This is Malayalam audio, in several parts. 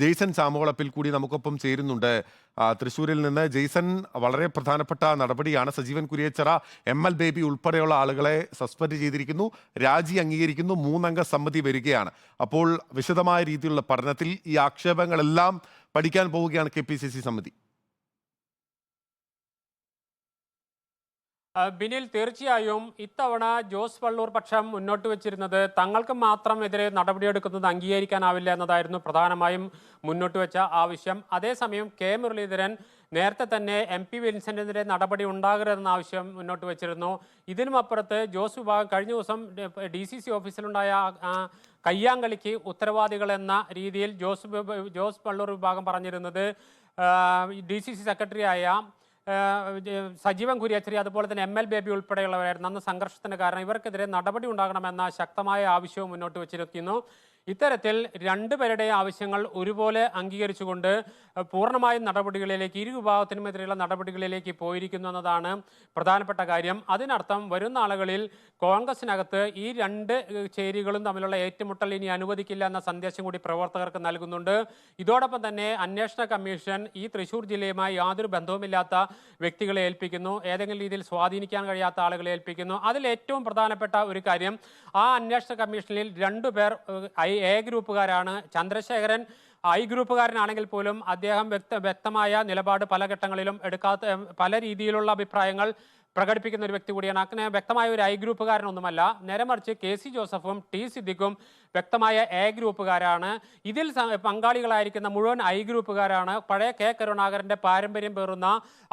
ജെയ്സൺ ചാമോളപ്പിൽ കൂടി നമുക്കൊപ്പം ചേരുന്നുണ്ട്. തൃശ്ശൂരിൽ നിന്ന് ജെയ്സൺ വളരെ പ്രധാനപ്പെട്ട നടപടിയാണ്. സജീവൻ കുരിയച്ചറ എം എൽ ബേബി ഉൾപ്പെടെയുള്ള ആളുകളെ സസ്പെൻഡ് ചെയ്തിരിക്കുന്നു. രാജി അംഗീകരിക്കുന്നു. മൂന്നംഗ സമിതി വരികയാണ്. അപ്പോൾ വിശദമായ രീതിയിലുള്ള പഠനത്തിൽ ഈ ആക്ഷേപങ്ങളെല്ലാം പഠിക്കാൻ പോവുകയാണ് കെ പി സി സി സമിതി. ബിനിൽ തീർച്ചയായും ഇത്തവണ ജോസ് വള്ളൂർ പക്ഷം മുന്നോട്ട് വെച്ചിരുന്നത് തങ്ങൾക്ക് മാത്രം എതിരെ നടപടിയെടുക്കുന്നത് അംഗീകരിക്കാനാവില്ല എന്നതായിരുന്നു പ്രധാനമായും മുന്നോട്ട് വെച്ച ആവശ്യം. അതേസമയം കെ. മുരളീധരൻ നേരത്തെ തന്നെ എം. പി. വിൻസെന്റിനെതിരെ നടപടി ഉണ്ടാകരുതെന്ന ആവശ്യം മുന്നോട്ട് വെച്ചിരുന്നു. ഇതിനുമപ്പുറത്ത് ജോസ് വിഭാഗം കഴിഞ്ഞ ദിവസം ഡി സി സി ഓഫീസിലുണ്ടായ കയ്യാങ്കളിക്ക് ഉത്തരവാദികൾ എന്ന രീതിയിൽ ജോസ് ജോസ് വള്ളൂർ വിഭാഗം പറഞ്ഞിരുന്നത് ഡി സി സി സെക്രട്ടറിയായ സജീവൻ കുര്യാച്ചരി അതുപോലെ തന്നെ എം എൽ ബേബി ഉൾപ്പെടെയുള്ളവരായിരുന്നു. അന്ന് സംഘർഷത്തിന് കാരണം ഇവർക്കെതിരെ നടപടി ഉണ്ടാകണമെന്ന ശക്തമായ ആവശ്യവും മുന്നോട്ട് വച്ചിരിക്കുന്നു ഇത്തരത്തിൽ രണ്ടുപേരുടെയും ആവശ്യങ്ങൾ ഒരുപോലെ അംഗീകരിച്ചുകൊണ്ട് പൂർണമായും നടപടികളിലേക്ക് ഇരു വിഭാഗത്തിനുമെതിരെയുള്ള നടപടികളിലേക്ക് പോയിരിക്കുന്നു എന്നതാണ് പ്രധാനപ്പെട്ട കാര്യം. അതിനർത്ഥം വരുന്ന ആളുകളിൽ കോൺഗ്രസിനകത്ത് ഈ രണ്ട് ചേരികളും തമ്മിലുള്ള ഏറ്റുമുട്ടൽ ഇനി അനുവദിക്കില്ല എന്ന സന്ദേശം കൂടി പ്രവർത്തകർക്ക് നൽകുന്നുണ്ട്. ഇതോടൊപ്പം തന്നെ അന്വേഷണ കമ്മീഷൻ ഈ തൃശൂർ ജില്ലയുമായി യാതൊരു ബന്ധവുമില്ലാത്ത വ്യക്തികളെ ഏൽപ്പിക്കുന്നു. ഏതെങ്കിലും രീതിയിൽ സ്വാധീനിക്കാൻ കഴിയാത്ത ആളുകളെ ഏൽപ്പിക്കുന്നു. അതിൽ ഏറ്റവും പ്രധാനപ്പെട്ട ഒരു കാര്യം ആ അന്വേഷണ കമ്മീഷനിൽ രണ്ടുപേർ ഏഹ്, ഐ എ ഗ്രൂപ്പുകാരാണ്. ചന്ദ്രശേഖരൻ ഐ ഗ്രൂപ്പുകാരനാണെങ്കിൽ പോലും അദ്ദേഹം വ്യക്ത വ്യക്തമായ നിലപാട് പല ഘട്ടങ്ങളിലും എടുക്കാത്ത പല രീതിയിലുള്ള അഭിപ്രായങ്ങൾ പ്രകടിപ്പിക്കുന്ന ഒരു വ്യക്തി കൂടിയാണ്. അങ്ങനെ വ്യക്തമായ ഒരു ഐ ഗ്രൂപ്പുകാരനൊന്നുമല്ല. നേരെ മറിച്ച് കെ സി ജോസഫും ടി സിദ്ദിഖും വ്യക്തമായ എ ഗ്രൂപ്പുകാരാണ്. ഇതിൽ പങ്കാളികളായിരിക്കുന്ന മുഴുവൻ ഐ ഗ്രൂപ്പുകാരാണ്. പഴയ കെ കരുണാകരന്റെ പാരമ്പര്യം പേറുന്ന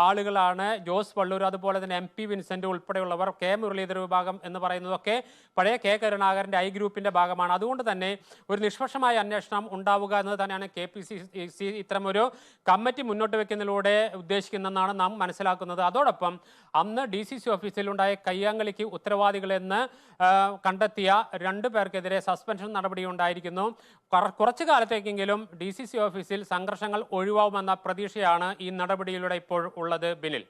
ആളുകളാണ്. ജോസ് വള്ളൂർ അതുപോലെ തന്നെ എം പി വിൻസെന്റ് ഉൾപ്പെടെയുള്ളവർ കെ മുരളീധര വിഭാഗം എന്ന് പറയുന്നതൊക്കെ പഴയ കെ കരുണാകരന്റെ ഐ ഗ്രൂപ്പിന്റെ ഭാഗമാണ്. അതുകൊണ്ട് തന്നെ ഒരു നിഷ്പക്ഷമായ അന്വേഷണം ഉണ്ടാവുക എന്നത് തന്നെയാണ് കെ പി സി സി ഇത്തരമൊരു കമ്മിറ്റി മുന്നോട്ട് വെക്കുന്നതിലൂടെ ഉദ്ദേശിക്കുന്നതെന്നാണ് നാം മനസ്സിലാക്കുന്നത്. അതോടൊപ്പം അന്ന് ഡി സി സി ഓഫീസിലുണ്ടായ കയ്യാങ്കളിക്ക് ഉത്തരവാദികളെന്ന് കണ്ടെത്തിയ രണ്ടു പേർക്കെതിരെ സസ്പെൻഷൻ നടപടി ഉണ്ടായിരിക്കുന്നു കുറച്ചു കാലത്തേക്കെങ്കിലും ഡി സി സി ഓഫീസിൽ സംഘർഷങ്ങൾ ഒഴിവാകുമെന്ന പ്രതീക്ഷയാണ് ഈ നടപടിയിലൂടെ ഇപ്പോൾ ഉള്ളത് ബിനിൽ.